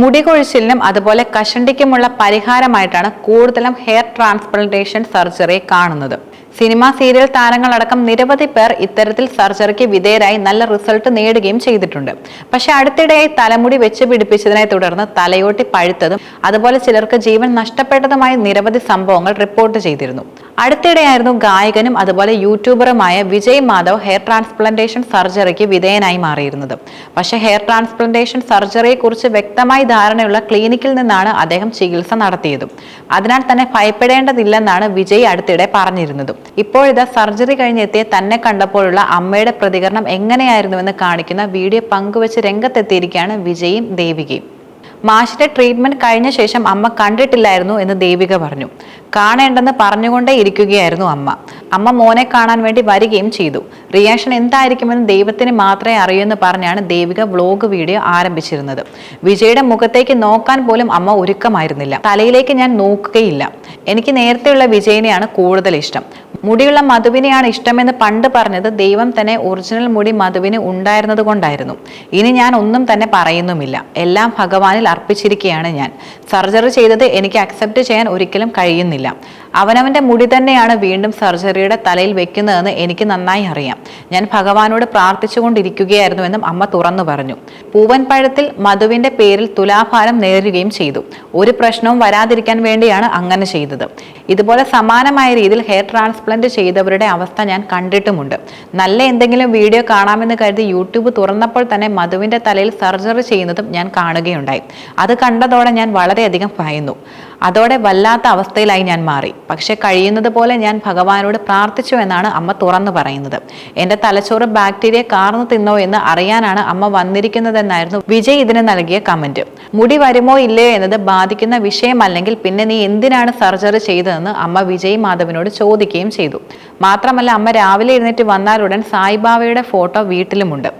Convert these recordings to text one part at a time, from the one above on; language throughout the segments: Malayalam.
മുടി കൊഴിച്ചിലിനും അതുപോലെ കഷണ്ടിക്കുമുള്ള പരിഹാരമായിട്ടാണ് കൂടുതലും ഹെയർ ട്രാൻസ്പ്ലാന്റേഷൻ സർജറി കാണുന്നത്. സിനിമ സീരിയൽ താരങ്ങളടക്കം നിരവധി പേർ ഇത്തരത്തിൽ സർജറിക്ക് വിധേയരായി നല്ല റിസൾട്ട് നേടുകയും ചെയ്തിട്ടുണ്ട്. പക്ഷെ അടുത്തിടെയായി തലമുടി വെച്ച് പിടിപ്പിച്ചതിനെ തുടർന്ന് തലയോട്ടി പഴുത്തതും അതുപോലെ ചിലർക്ക് ജീവൻ നഷ്ടപ്പെട്ടതുമായ നിരവധി സംഭവങ്ങൾ റിപ്പോർട്ട് ചെയ്തിരുന്നു. അടുത്തിടെയായിരുന്നു ഗായകനും അതുപോലെ യൂട്യൂബറുമായ വിജയ് മാധവ് ഹെയർ ട്രാൻസ്പ്ലാന്റേഷൻ സർജറിക്ക് വിധേയനായി മാറിയിരുന്നത്. പക്ഷേ ഹെയർ ട്രാൻസ്പ്ലാന്റേഷൻ സർജറിയെ കുറിച്ച് വ്യക്തമായി ധാരണയുള്ള ക്ലിനിക്കിൽ നിന്നാണ് അദ്ദേഹം ചികിത്സ നടത്തിയതും. അതിനാൽ തന്നെ ഭയപ്പെടേണ്ടതില്ലെന്നാണ് വിജയ് അടുത്തിടെ പറഞ്ഞിരുന്നത്. ഇപ്പോഴിതാ സർജറി കഴിഞ്ഞെത്തിയ തന്നെ കണ്ടപ്പോഴുള്ള അമ്മയുടെ പ്രതികരണം എങ്ങനെയായിരുന്നുവെന്ന് കാണിക്കുന്ന വീഡിയോ പങ്കുവച്ച് രംഗത്തെത്തിയിരിക്കുകയാണ് വിജയും ദേവികയും. മാഷിന്റെ ട്രീറ്റ്മെന്റ് കഴിഞ്ഞ ശേഷം അമ്മ കണ്ടിട്ടില്ലായിരുന്നു എന്ന് ദേവിക പറഞ്ഞു. കാണേണ്ടെന്ന് പറഞ്ഞുകൊണ്ടേ ഇരിക്കുകയായിരുന്നു അമ്മ. അമ്മ മോനെ കാണാൻ വേണ്ടി വരികയും ചെയ്തു. റിയാക്ഷൻ എന്തായിരിക്കുമെന്ന് ദൈവത്തിന് മാത്രമേ അറിയൂ എന്ന് പറഞ്ഞാണ് ദേവിക വ്ലോഗ് വീഡിയോ ആരംഭിച്ചിരുന്നത്. വിജയുടെ മുഖത്തേക്ക് നോക്കാൻ പോലും അമ്മ ഒരുക്കമായിരുന്നില്ല. തലയിലേക്ക് ഞാൻ നോക്കുകയില്ല. എനിക്ക് നേരത്തെയുള്ള വിജയനെയാണ് കൂടുതൽ ഇഷ്ടം. മുടിയുള്ള മധുവിനെയാണ് ഇഷ്ടമെന്ന് പണ്ട് പറഞ്ഞത് ദൈവം തന്നെ ഒറിജിനൽ മുടി മധുവിന് ഉണ്ടായിരുന്നത് കൊണ്ടായിരുന്നു. ഇനി ഞാൻ ഒന്നും തന്നെ പറയുന്നുമില്ല. എല്ലാം ഭഗവാനിൽ അർപ്പിച്ചിരിക്കുകയാണ് ഞാൻ. സർജറി ചെയ്തത് എനിക്ക് അക്സെപ്റ്റ് ചെയ്യാൻ ഒരിക്കലും കഴിയുന്നില്ല. കാണുന്നില്ല. അവനവന്റെ മുടി തന്നെയാണ് വീണ്ടും സർജറിയുടെ തലയിൽ വെക്കുന്നതെന്ന് എനിക്ക് നന്നായി അറിയാം. ഞാൻ ഭഗവാനോട് പ്രാർത്ഥിച്ചുകൊണ്ടിരിക്കുകയായിരുന്നുവെന്നും അമ്മ തുറന്നു പറഞ്ഞു. പൂവൻ പഴത്തിൽ മധുവിന്റെ പേരിൽ തുലാഭാരം നേരുകയും ചെയ്തു. ഒരു പ്രശ്നവും വരാതിരിക്കാൻ വേണ്ടിയാണ് അങ്ങനെ ചെയ്തത്. ഇതുപോലെ സമാനമായ രീതിയിൽ ഹെയർ ട്രാൻസ്പ്ലാന്റ് ചെയ്തവരുടെ അവസ്ഥ ഞാൻ കണ്ടിട്ടുമുണ്ട്. നല്ല എന്തെങ്കിലും വീഡിയോ കാണാമെന്ന് കരുതി യൂട്യൂബ് തുറന്നപ്പോൾ തന്നെ മധുവിന്റെ തലയിൽ സർജറി ചെയ്യുന്നതും ഞാൻ കാണുകയുണ്ടായി. അത് കണ്ടതോടെ ഞാൻ വളരെയധികം ഭയന്നു. അതോടെ വല്ലാത്ത അവസ്ഥയിലായി ഞാൻ മാറി. പക്ഷെ കഴിയുന്നത് പോലെ ഞാൻ ഭഗവാനോട് പ്രാർത്ഥിച്ചു എന്നാണ് അമ്മ തുറന്നു പറയുന്നത്. എന്റെ തലച്ചോറ് ബാക്ടീരിയ കാർന്നു തിന്നോ എന്ന് അറിയാനാണ് അമ്മ വന്നിരിക്കുന്നതെന്നായിരുന്നു വിജയ് ഇതിന് നൽകിയ കമന്റ്. മുടി വരുമോ ഇല്ലയോ എന്നത് ബാധിക്കുന്ന വിഷയമല്ലെങ്കിൽ പിന്നെ നീ എന്തിനാണ് സർജറി ചെയ്തതെന്ന് അമ്മ വിജയ് മാധവനോട് ചോദിക്കുകയും ചെയ്തു. മാത്രമല്ല അമ്മ രാവിലെ എഴുന്നേറ്റ് വന്നാലുടൻ സായിബാബയുടെ ഫോട്ടോ വീട്ടിലുമുണ്ട്.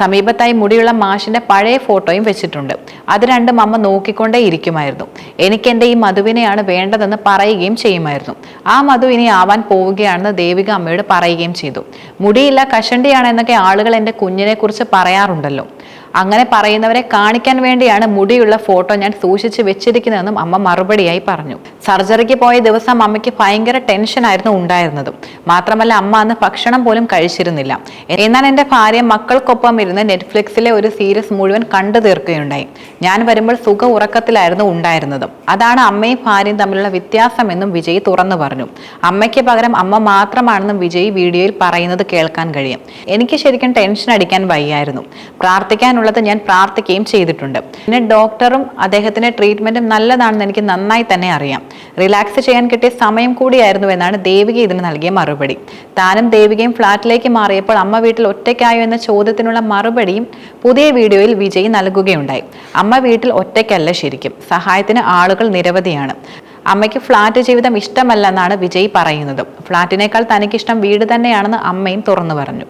സമീപത്തായി മുടിയുള്ള മാഷിന്റെ പഴയ ഫോട്ടോയും വെച്ചിട്ടുണ്ട്. അത് രണ്ടും അമ്മ നോക്കിക്കൊണ്ടേ ഇരിക്കുമായിരുന്നു. എനിക്ക് എന്റെ ഈ മധുവിനെയാണ് വേണ്ടതെന്ന് പറയുകയും ചെയ്യുമായിരുന്നു. ആ മധു ഇനി ആവാൻ പോവുകയാണെന്ന് ദേവിക അമ്മയോട് പറയുകയും ചെയ്തു. മുടിയില്ല കഷണ്ടിയാണ് എന്നൊക്കെ ആളുകൾ എന്റെ കുഞ്ഞിനെ കുറിച്ച് പറയാറുണ്ടല്ലോ. അങ്ങനെ പറയുന്നവരെ കാണിക്കാൻ വേണ്ടിയാണ് മുടിയുള്ള ഫോട്ടോ ഞാൻ സൂക്ഷിച്ച് വെച്ചിരിക്കുന്നതെന്നും അമ്മ മറുപടിയായി പറഞ്ഞു. സർജറിക്ക് പോയ ദിവസം അമ്മയ്ക്ക് ഭയങ്കര ടെൻഷൻ ആയിരുന്നു ഉണ്ടായിരുന്നതും. മാത്രമല്ല അമ്മ അന്ന് ഭക്ഷണം പോലും കഴിച്ചിരുന്നില്ല. എന്നാൽ എന്റെ ഭാര്യ മക്കൾക്കൊപ്പം ഇരുന്ന് നെറ്റ്ഫ്ലിക്സിലെ ഒരു സീരീസ് മുഴുവൻ കണ്ടു തീർക്കുകയുണ്ടായി. ഞാൻ വരുമ്പോൾ സുഖ ഉറക്കത്തിലായിരുന്നു ഉണ്ടായിരുന്നതും. അതാണ് അമ്മയും ഭാര്യയും തമ്മിലുള്ള വ്യത്യാസമെന്നും വിജയ് തുറന്നു പറഞ്ഞു. അമ്മയ്ക്ക് പകരം അമ്മ മാത്രമാണെന്നും വിജയ് വീഡിയോയിൽ പറയുന്നത് കേൾക്കാൻ കഴിയും. എനിക്ക് ശരിക്കും ടെൻഷൻ അടിക്കാൻ വയ്യായിരുന്നു. പ്രാർത്ഥിക്കാനുള്ളത് ഞാൻ പ്രാർത്ഥിക്കുകയും ചെയ്തിട്ടുണ്ട്. പിന്നെ ഡോക്ടറും അദ്ദേഹത്തിന്റെ ട്രീറ്റ്മെന്റും നല്ലതാണെന്ന് എനിക്ക് നന്നായി തന്നെ അറിയാം. റിലാക്സ് ചെയ്യാൻ കിട്ടിയ സമയം കൂടിയായിരുന്നു എന്നാണ് ദേവിക ഇതിന് നൽകിയ മറുപടി. താനും ദേവികയും ഫ്ലാറ്റിലേക്ക് മാറിയപ്പോൾ അമ്മ വീട്ടിൽ ഒറ്റയ്ക്കായോ എന്ന ചോദ്യത്തിനുള്ള മറുപടിയും പുതിയ വീഡിയോയിൽ വിജയ് നൽകുകയുണ്ടായി. അമ്മ വീട്ടിൽ ഒറ്റയ്ക്കല്ല ശരിക്കും. സഹായത്തിന് ആളുകൾ നിരവധിയാണ്. അമ്മയ്ക്ക് ഫ്ലാറ്റ് ജീവിതം ഇഷ്ടമല്ലെന്നാണ് വിജയ് പറയുന്നത്. ഫ്ലാറ്റിനേക്കാൾ തനിക്കിഷ്ടം വീട് തന്നെയാണെന്ന് അമ്മയും തുറന്നു പറഞ്ഞു.